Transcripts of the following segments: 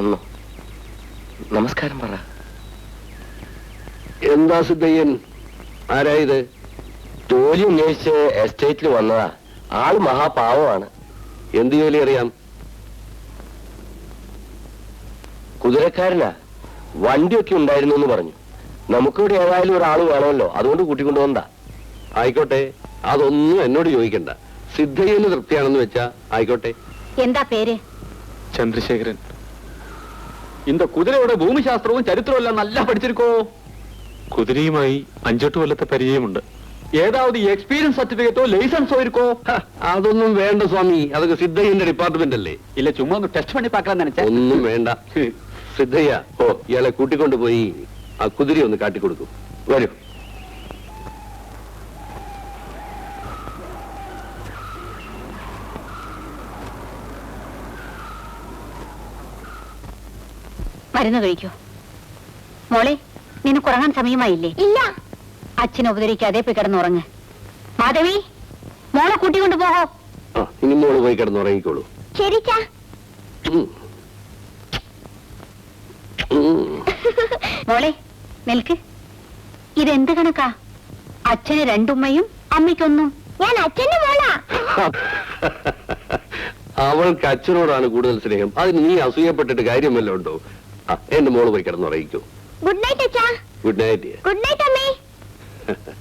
വന്നു. നമസ്കാരം പറ. എന്താ സിദ്ധയ്യൻ ആരായത് ജോലി അന്വേഷിച്ച് എസ്റ്റേറ്റിൽ വന്നതാ. ആൾ മഹാപാവമാണ്. എന്ത് ജോലി അറിയാം? കുതിരക്കാരനാ. വണ്ടിയൊക്കെ ഉണ്ടായിരുന്നു എന്ന് പറഞ്ഞു. നമുക്കിവിടെ ഏതായാലും ഒരാൾ വേണമല്ലോ. അതുകൊണ്ട് കൂട്ടിക്കൊണ്ടുവന്നതാ. ആയിക്കോട്ടെ. അതൊന്നും എന്നോട് ചോദിക്കണ്ട. സിദ്ധയ്യന് തൃപ്തിയാണെന്ന് വെച്ചാ ആയിക്കോട്ടെ. എന്താ പേര്? ചന്ദ്രശേഖരൻ. இந்த കുതിരയുടെ ഭൂമിശാസ്ത്രവും ചരിത്രവും എല്ലാം നല്ല പഠിച്ചിരിക്കോ കുതിരയുമായി അഞ്ചെട്ട് കൊല്ലത്തെ പരിചയമുണ്ട് ഏതാവത് എക്സ്പീരിയൻസ് സർട്ടിഫിക്കറ്റോ ലൈസൻസോ ഇരിക്കോ ഹ, അതൊന്നും വേണ്ട സ്വാമി അതൊക്കെ സിദ്ധയ്യന്റെ ഡിപ്പാർട്ട്മെന്റ് അല്ലേ ഇല്ല ചുമ്മാ ഒന്ന് ടെസ്റ്റ് പണി പാക്കാൻ നനച്ച ഒന്നും വേണ്ട സിദ്ധയ്യ ഓ ഇയാളെ കൂട്ടിക്കൊണ്ടുപോയി ആ കുതിര ഒന്ന് കാട്ടിക്കൊടുക്കും വരൂ മരുന്ന് കഴിക്കൂ. മോളെ നിനക്ക് ഉറങ്ങാൻ സമയമായില്ലേ? ഇല്ല. അച്ഛനെ ഉപദ്രവിക്കാതെ പോയി കിടന്നുറങ്ങ് മാധവി മോളെ കൂട്ടിക്കൊണ്ടു പോകോ ആ ഇനി മോൾ പോയി കിടന്നുറങ്ങിക്കോളൂ ശരിച്ചാ. ഉം. ഉം. മോളെ നിൽക്ക്. ഇതെന്ത് കണക്കാ? അച്ഛന് രണ്ടുമ്മയും അമ്മയ്ക്കൊന്നും. ഞാൻ അച്ഛന്റെ മോളാ. അവൾക്ക് അച്ഛനോടാണ് കൂടുതൽ സ്നേഹം. അതിന് നീ അസൂയപ്പെട്ടിട്ട് കാര്യമല്ലോ ഉണ്ടോ? എന്റെ മോൾ പോയി അറിയിക്കൂ good night good night good night അമ്മേ.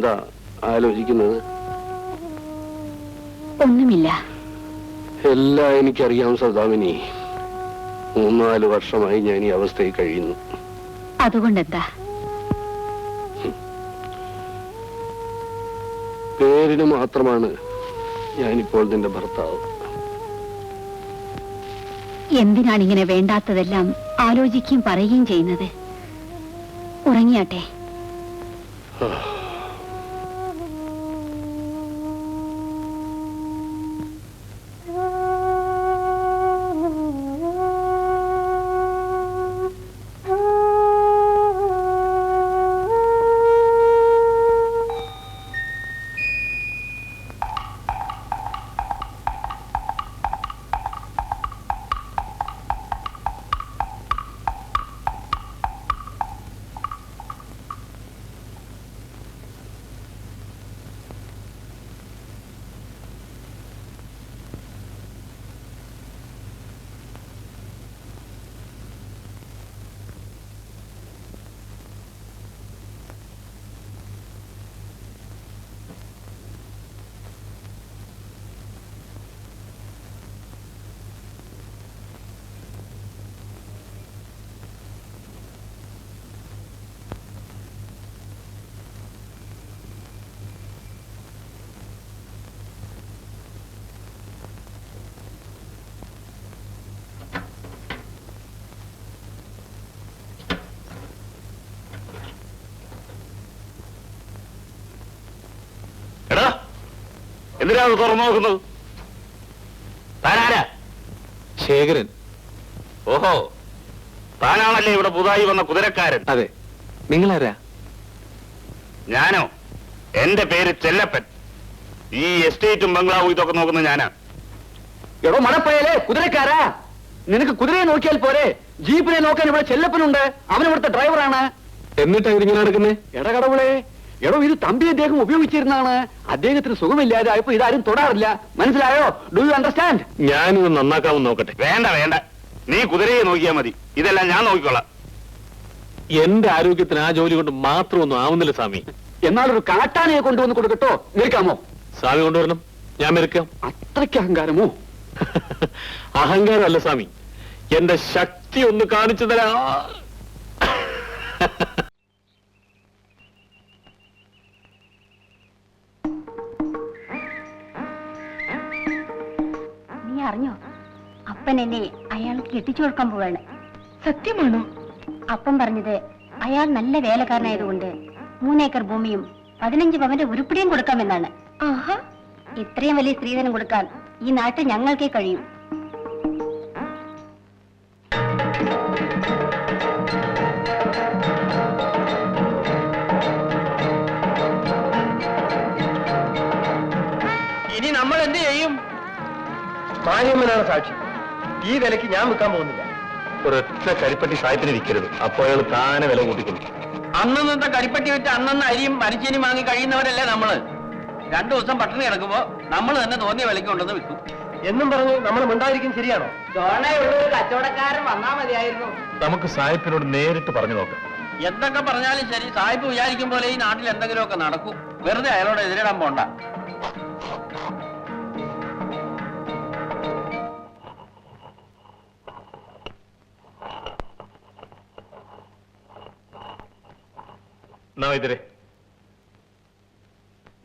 എന്താ ആലോചിക്കുന്നത്? ഒന്നുമില്ല. എല്ലാം എനിക്കറിയാം സദാമിനി. മൂന്നാൽ വർഷമായി ഞാൻ ഈ അവസ്ഥയിൽ കഴിയുന്നു. അതുകൊണ്ടെന്താ? പേരിന് മാത്രമാണ് ഞാനിപ്പോൾ നിന്റെ ഭർത്താവ്. എന്തിനാണ് ഇങ്ങനെ വേണ്ടാത്തതെല്ലാം ആലോചിക്കുകയും പറയുകയും ചെയ്യുന്നത്? ഉറങ്ങിയാട്ടെ. എന്തിനാ അത് തുറന്നു നോക്കുന്നത്? താനാരാ? ശേഖരൻ. ഓഹോ. താനാണല്ലേ ഇവിടെ പുതുതായി വന്ന കുതിരക്കാരൻ? അതെ. നിങ്ങളാരാ? ഞാനോ? എന്റെ പേര് ചെല്ലപ്പൻ. ഈ എസ്റ്റേറ്റും ബംഗ്ലാവും ഇതൊക്കെ നോക്കുന്ന ഞാനാ. എടോ മണപ്പയലേ കുതിരക്കാരാ? നിനക്ക് കുതിരയെ നോക്കിയാൽ പോരെ. ജീപ്പിനെ നോക്കാൻ ഇവിടെ ചെല്ലപ്പനുണ്ട്. അവൻ ഇവിടുത്തെ ഡ്രൈവറാണ്. എന്നിട്ടാ ഇതിങ്ങനെ നടക്കുന്നേ? എടകടവുളെ എടോ ഇത് തമ്പി അദ്ദേഹം ഉപയോഗിച്ചിരുന്നാണ് അദ്ദേഹത്തിന് സുഖമില്ലാതെ ആയപ്പോ ഇതാരും തൊടാറില്ല. മനസ്സിലായോ? ഡു യു അണ്ടർസ്റ്റാൻഡ് ഞാനിത് നന്നാക്കാമെന്ന് നോക്കട്ടെ. വേണ്ട വേണ്ട. നീ കുതിരയെ നോക്കിയാ മതി. ഇതെല്ലാം ഞാൻ നോക്കിക്കോളാം. എന്റെ ആരോഗ്യത്തിന് ആ ജോലി കൊണ്ട് മാത്രമൊന്നും ആവുന്നില്ല സ്വാമി. എന്നാൽ ഒരു കാട്ടാനയെ കൊണ്ടുവന്ന് കൊടുക്കട്ടോ. നിൽക്കാമോ? സ്വാമി കൊണ്ടുവരണം. ഞാൻ മെരുക്കാം. അത്രയ്ക്ക് അഹങ്കാരമോ? അഹങ്കാരമല്ല സ്വാമി. എന്റെ ശക്തി ഒന്ന് കാണിച്ചു തരാ. അപ്പൻ എന്നെ അയാൾക്ക് കെട്ടിച്ചു കൊടുക്കാൻ പോവാണ്. സത്യമാണോ? അപ്പം പറഞ്ഞത് അയാൾ നല്ല വേലക്കാരനായതുകൊണ്ട് മൂന്നേക്കർ ഭൂമിയും പതിനഞ്ച് പവന്റെ ഉരുപ്പിടിയും കൊടുക്കാമെന്നാണ്. ആഹാ. ഇത്രയും വലിയ സ്ത്രീധനം കൊടുക്കാൻ ഈ നാട്ടിൽ ഞങ്ങൾക്കേ കഴിയും. ഇനി നമ്മൾ എന്ത് ചെയ്യും? മാന്യമ്മനാണ് സാക്ഷി. ഈ വിലക്ക് ഞാൻ വിൽക്കാൻ പോകുന്നില്ല. ഒരൊറ്റ കരിപ്പട്ടി സായത്തിന് വിൽക്കരുത്. അപ്പോൾ അയാൾ താനെ വില കൂട്ടിക്കൊള്ളു അന്നന്നത്തെ കരിപ്പട്ടി വെച്ച് അന്നന്ന് അരിയും മരിച്ചനും വാങ്ങി കഴിയുന്നവരല്ലേ നമ്മൾ? രണ്ടു ദിവസം പട്ടിണി കിടക്കുമ്പോ നമ്മൾ തന്നെ തോന്നിയ വിലക്ക് കൊണ്ടുവന്ന് വിൽക്കും. എന്നും പറഞ്ഞു നമ്മൾ മിണ്ടായിരിക്കും ശരിയാണോ? ഒരു കച്ചവടക്കാരൻ വന്നാ മതിയായിരുന്നു. നമുക്ക് സായിപ്പിനോട് നേരിട്ട് പറഞ്ഞു നോക്കാം. എന്തൊക്കെ പറഞ്ഞാലും ശരി സായിപ്പ് വിചാരിക്കും പോലെ ഈ നാട്ടിൽ എന്തെങ്കിലുമൊക്കെ നടക്കും. വെറുതെ അയാളോട് എതിരിടാൻ പോണ്ട. എന്നാ ഇതിരെ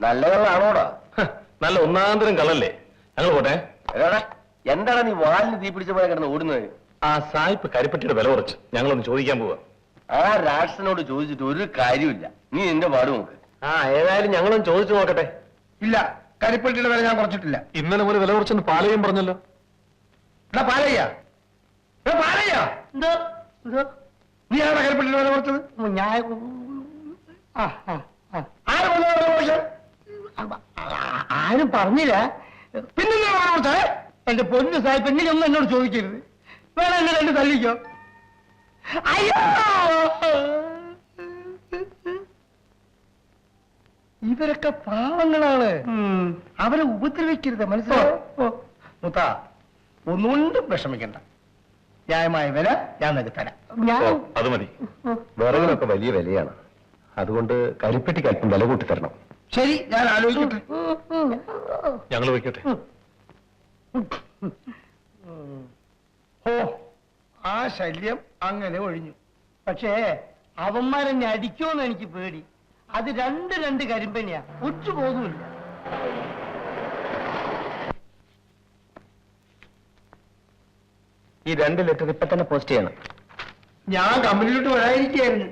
കള്ളാണോടാ നല്ല ഒന്നാന്തരം കളല്ലേ ഞങ്ങൾ പോട്ടെ. എന്താണ് നീ വാലിന് തീ പിടിച്ച പോലെ കിടന്ന് ഓടുന്നത്? ആ സായിപ്പ് കരിപ്പട്ടിയുടെ വില കുറച്ച്. ഞങ്ങളൊന്ന് ചോദിക്കാൻ പോവാ. ആ രാക്ഷസനോട് ചോദിച്ചിട്ട് ഒരു കാര്യമില്ല നീ എന്റെ പാട് നോക്ക്. ആ ഏതായാലും ഞങ്ങളും ചോദിച്ചു നോക്കട്ടെ. ഇല്ല കരിപ്പട്ടിയുടെ വില ഞാൻ കുറച്ചിട്ടില്ല. ഇന്നലെ മുതൽ വില കുറച്ചെന്ന് പാലയും പറഞ്ഞല്ലോ. എടാ പാലയ്യ. എടാ പാലയ്യ. നീ ആരാ കരിപ്പട്ടിയുടെ വില കുറച്ചത്? ഞാൻ? ആരും പറഞ്ഞില്ല. പിന്നെ എന്റെ പൊന്നു സാഹിബ് എങ്ങനെ ഒന്നും എന്നോട് ചോദിക്കരുത്. വേണം എന്നെ രണ്ട് തല്ലിക്കോ. അയ്യോ! ഇവരൊക്കെ പാവങ്ങളാണ്. അവരെ ഉപദ്രവിക്കരുത് മനസ്സിലായോ? മുത്ത ഒന്നുകൊണ്ടും വിഷമിക്കണ്ട. ന്യായമായ വില ഞാൻ നിനക്ക് തരാം. അത് മതി. വിറകിനൊക്കെ വലിയ വിലയാണ്. അതുകൊണ്ട് കരിപ്പെട്ടിക്ക് അല്പം വില കൂട്ടി തരണം. ശരി ഞാൻ ആലോചിക്കട്ടെ. ഞങ്ങൾ വയ്ക്കട്ടെ. ഓ ആ ശല്യം അങ്ങനെ ഒഴിഞ്ഞു. പക്ഷേ അവന്മാരെന്നെ അടിക്കുമെന്ന് എനിക്ക് പേടി. അത് രണ്ട് രണ്ട് കരിമ്പനിയാ ഒറ്റ പോകുമില്ല ഈ രണ്ട് ലെറ്റർ ഇപ്പൊ തന്നെ പോസ്റ്റ് ചെയ്യണം. ഞാൻ കമ്പനിയിലോട്ട് വരാതിരിക്കായിരുന്നു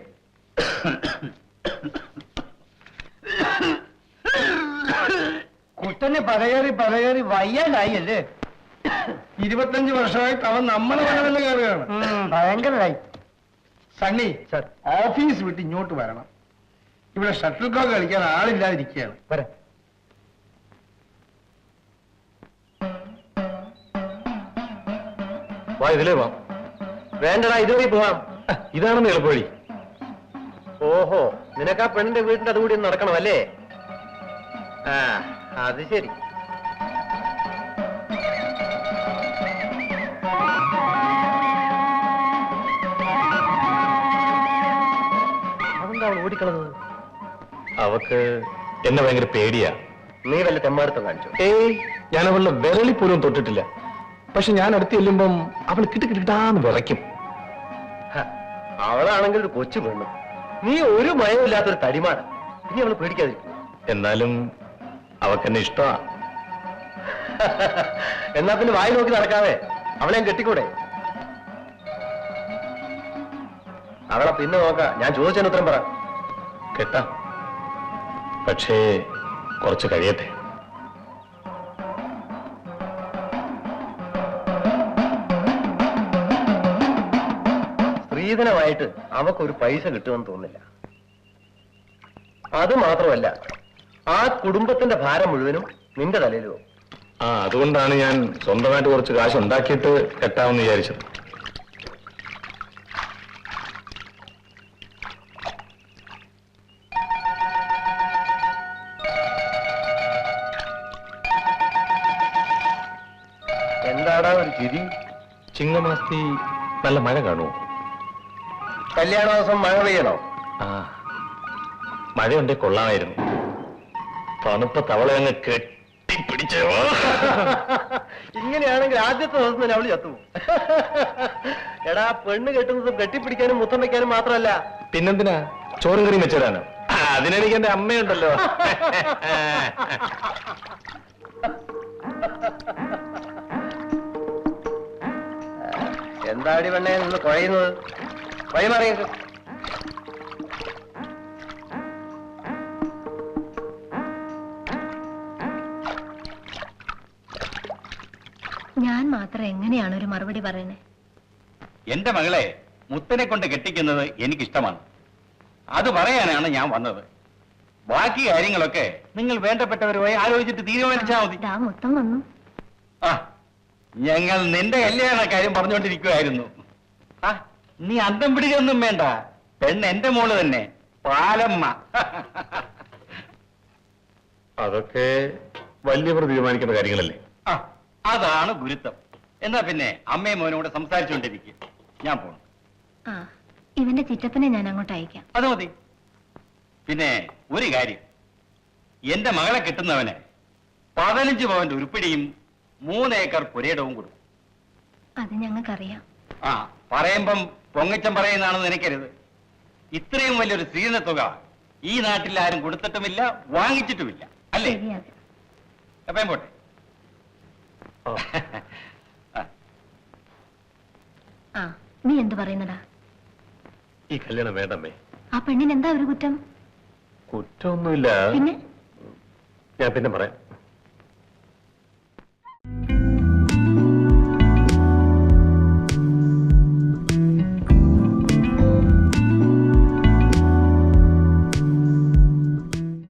കുട്ടനെ പലകേറി പലകേറി വയ്യാണ്ടായി അല്ലേ ഇരുപത്തഞ്ച് വർഷമായിട്ട് അവൻ നമ്മളെ വേണമെന്ന് കയറുകയാണ്. ഭയങ്കരമായി. സണ്ണി സർ. ഓഫീസ് വിട്ട് ഇങ്ങോട്ട് വരണം. ഇവിടെ ഷട്ടിൽ കോക്ക് കളിക്കാൻ ആളില്ലാതിരിക്കുകയാണ്. വരാം. വാ ഇതിലേ വാ. വേണ്ടടാ ഇതുവഴി പോവാം. ഇതാണെന്ന് എളുപ്പവഴി. ഓഹോ നിനക്ക് ആ പെണ്ണിന്റെ വീടിന്റെ അതുകൂടി ഒന്ന് നടക്കണം അല്ലേ? ആ അത് ശരി. അതെന്താ അവൾ ഓടിക്കളഞ്ഞത്? അവക്ക് എന്നെ ഭയങ്കര പേടിയാ. നീ വല്ല തെമ്മാടുത്തം കാണിച്ചു? ഏ ഞാൻ അവളുടെ വിരളി പോലും തൊട്ടിട്ടില്ല. പക്ഷെ ഞാൻ അടുത്ത് ചെല്ലുമ്പം അവൾ കിട്ടി കിട്ടാന്ന് വിറയ്ക്കും. അവളാണെങ്കിൽ ഒരു കൊച്ചു പെണ്ണു. നീ ഒരു മയമില്ലാത്തൊരു തടിമാണ് ഇനി അവൾ പേടിക്കാതിരിക്കും. എന്നാലും അവക്കെന്നെ ഇഷ്ടമാ. എന്നാ പിന്നെ വായി നോക്കി നടക്കാതെ അവളെ ഞാൻ കെട്ടിക്കൂടെ? അവളെ പിന്നെ നോക്കാം. ഞാൻ ചോദിച്ചതിന് ഉത്തരം പറ. കെട്ടാ. പക്ഷേ കുറച്ച് കഴിയട്ടെ. സ്ത്രീധനമായിട്ട് അവക്കൊരു പൈസ കിട്ടുമെന്ന് തോന്നില്ല അത് മാത്രമല്ല ആ കുടുംബത്തിന്റെ ഭാരം മുഴുവനും നിന്റെ തലയിൽ ആ അതുകൊണ്ടാണ് ഞാൻ സ്വന്തമായിട്ട് കുറച്ച് കാശ് ഉണ്ടാക്കിയിട്ട് കെട്ടാമെന്ന് വിചാരിച്ചത്. എന്താടാ ഒരു ചിരി? ചിങ്ങമാസത്തി നല്ല മഴ കാണുമോ? കല്യാണ ദിവസം മഴ പെയ്യണോ? ആ മഴയുണ്ടേ കൊള്ളാമായിരുന്നു. തണുപ്പ് തവള അങ്ങ് കെട്ടിപ്പിടിച്ചോ ഇങ്ങനെയാണെങ്കിൽ ആദ്യത്തെ ദിവസം തന്നെ അവൾ ചത്തു എടാ പെണ്ണ് കെട്ടുന്നത് കെട്ടിപ്പിടിക്കാനും മുത്തം വെക്കാനും മാത്രമല്ല. പിന്നെന്തിനാ? ചോറും കറിയും വെച്ചിടാനോ അതിനെനിക്ക് എന്റെ അമ്മയുണ്ടല്ലോ. എന്താടി പെണ്ണെ നിന്ന് കുഴയുന്നത്? വഴി ഞാൻ മാത്രം എങ്ങനെയാണ് ഒരു മറുപടി പറയുന്നത് എന്റെ മകളെ മുത്തനെ കൊണ്ട് കെട്ടിക്കുന്നത് എനിക്കിഷ്ടമാണ്. അത് പറയാനാണ് ഞാൻ വന്നത്. ബാക്കി കാര്യങ്ങളൊക്കെ നിങ്ങൾ വേണ്ടപ്പെട്ടവരുമായി ആലോചിച്ചിട്ട് തീരുമാനിച്ചാൽ മതി. മൊത്തം വന്നു. ആ ഞങ്ങൾ നിന്റെ കല്യാണ കാര്യം പറഞ്ഞുകൊണ്ടിരിക്കുവായിരുന്നു. ആ നീ അന്തം പിടിക്കൊന്നും വേണ്ട. പെണ്ണ് എന്റെ മോൾ തന്നെ. പാലമ്മ. അതൊക്കെ വലിയവർ തീരുമാനിക്കുന്ന കാര്യങ്ങളല്ലേ? ആ അതാണ് ഗുരുത്വം. എന്നാ പിന്നെ അമ്മയും മോനും കൂടെ സംസാരിച്ചുകൊണ്ടിരിക്കും. ഞാൻ പോണു. ആ ഇവന്റെ ചിറ്റപ്പനെ ഞാൻ അങ്ങോട്ട് അയക്കാം. അത് മതി. പിന്നെ ഒരു കാര്യം. എന്റെ മകളെ കിട്ടുന്നവന് പതിനഞ്ച് പവന്റെ ഉരുപ്പിടിയും മൂന്നേക്കർ പുരയിടവും കൊടുക്കും. അത് ഞങ്ങൾക്കറിയാം. ആ പറയുമ്പം പൊങ്ങച്ചം പറയുന്നതാണെന്ന് നിനക്കരുത് ഇത്രയും വലിയൊരു സ്ത്രീന തുക ഈ നാട്ടിൽ ആരും കൊടുത്തിട്ടുമില്ല വാങ്ങിച്ചിട്ടുമില്ല. അല്ലേ? എപ്പം പോട്ടെ. ആ. നീ എന്ത് പറയുന്നടാ ഈ കല്യാണം വേണ്ടമ്മേ. ആ പെണ്ണിന് എന്താ ഒരു കുറ്റം? കുറ്റമൊന്നുമില്ല. പിന്നെ? ഞാൻ പിന്നെ പറയാം.